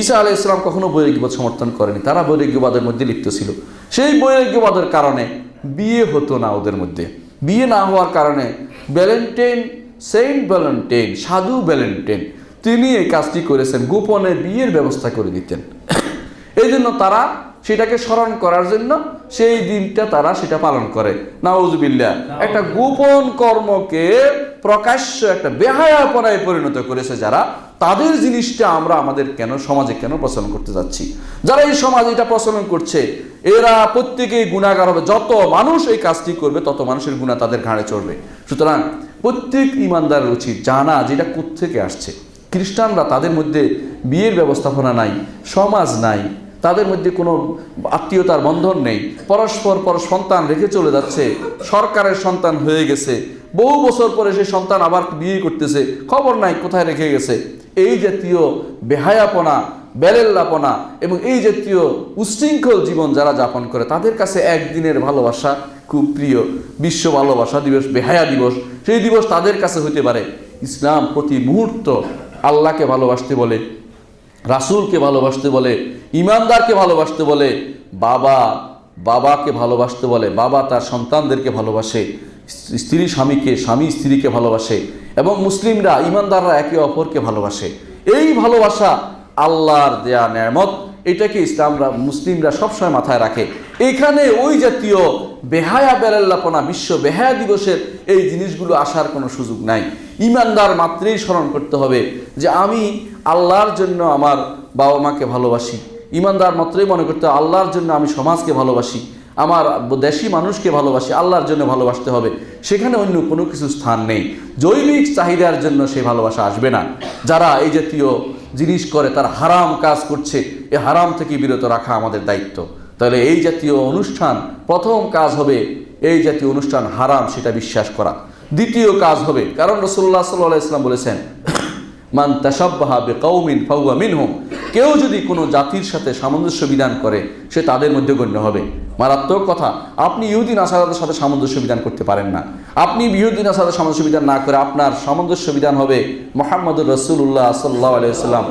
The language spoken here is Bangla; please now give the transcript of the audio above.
ঈসা আলাই ইসলাম কখনো বৈরাগ্যবাদ সমর্থন করেনি। তারা বৈরাগ্যবাদের মধ্যে লিপ্ত ছিল। সেই বৈরাগ্যবাদের কারণে বিয়ে হতো না ওদের মধ্যে। বিয়ে না হওয়ার কারণে ব্যালেন্টাইন সেন্ট ব্যালেন্টাইন সাধু ব্যালেন্টাইন তিনি এই কাজটি করেছেন, গোপনে বিয়ের ব্যবস্থা করে দিতেন। এই জন্য তারা সেটাকে স্মরণ করার জন্য সেই দিনটা তারা সেটা পালন করে। নাউজুবিল্লা একটা গোপন কর্মকে প্রকাশ্য একটা বেহায়াপনায় পরিণত করেছে যারা, তাদের জিনিসটা আমরা আমাদের কেন, সমাজে কেন প্রচলন করতে যাচ্ছি? যারা এই সমাজ এটা প্রচলন করছে, এরা প্রত্যেকেই গুণাগার হবে। যত মানুষ এই কাজটি করবে, তত মানুষের গুণা তাদের ঘাড়ে চড়বে। সুতরাং প্রত্যেক ইমানদারের উচিত জানা যেটা কোত্থেকে আসছে। খ্রিস্টানরা তাদের মধ্যে বিয়ের ব্যবস্থাপনা নাই, সমাজ নাই, তাদের মধ্যে কোনো আত্মীয়তার বন্ধন নেই, পরস্পর পর সন্তান রেখে চলে যাচ্ছে, সরকারের সন্তান হয়ে গেছে বহু বছর পরে সেই সন্তান আবার বিয়ে করতেছে। খবর নাই, কোথায় রেখে গেছে? এই জাতীয় বেহায়াপনা, বেলেল্লাপনা এবং এই জাতীয় উশৃঙ্খল জীবন যারা যাপন করে, তাদের কাছে একদিনের ভালোবাসা খুব প্রিয়। বিশ্ব ভালোবাসা দিবস, বেহায়া দিবস, সেই দিবস তাদের কাছে হতে পারে। ইসলাম প্রতি মুহূর্ত আল্লাহকে ভালোবাসতে বলে, রাসূলকে ভালোবাসতে বলে, ইমানদারকে ভালোবাসতে বলে, বাবা, বাবাকে ভালোবাসতে বলে, বাবা তার সন্তানদেরকে ভালোবাসে। স্ত্রী স্বামীকে, স্বামী স্ত্রীকে ভালোবাসে এবং মুসলিমরা, ইমানদাররা একে অপরকে ভালোবাসে। এই ভালোবাসা আল্লাহর দেয়া নেয়ামত, এটাকে ইসলামরা, মুসলিমরা সবসময় মাথায় রাখে। এখানে ওই জাতীয় বেহায়া বেলাল্লাপনা, বিশ্ব বেহায়া দিবসের এই জিনিসগুলো আসার কোনো সুযোগ নাই। ইমানদার মাত্রেই স্মরণ করতে হবে যে আমি আল্লাহর জন্য আমার বাবা মাকে ভালোবাসি। ইমানদার মাত্রই মনে করতে আল্লাহর জন্য আমি সমাজকে ভালোবাসি। আমার দেশি মানুষকে ভালোবাসি, আল্লাহর জন্য ভালোবাসতে হবে, সেখানে অন্য কোনো কিছু স্থান নেই। জৈবিক চাহিদার জন্য সেই ভালোবাসা আসবে না। যারা এই জাতীয় জিনিস করে, তারা হারাম কাজ করছে, এ হারাম থেকে বিরত রাখা আমাদের দায়িত্ব। তাহলে এই জাতীয় অনুষ্ঠান, প্রথম কাজ হবে এই জাতীয় অনুষ্ঠান হারাম, সেটা বিশ্বাস করা। দ্বিতীয় কাজ হবে, কারণ রসুল্লাহ সাল্লাহ ইসলাম বলেছেন মান তাসাব্বাহা কৌমিন ফাউয়া মিনহুম। কেউ যদি কোনো জাতির সাথে সামঞ্জস্য বিধান করে, সে তাদের মধ্যে গণ্য হবে। মারাত্মক কথা, আপনি ইহুদিন আসাদের সাথে সামঞ্জস্য বিধান করতে পারেন না। আপনি ইহুদিন আসাদের সামঞ্জস্য বিধান না করে আপনার সামঞ্জস্য বিধান হবে মোহাম্মদুর রসুল্লাহ সাল্লাহ আলিয়াল্লাম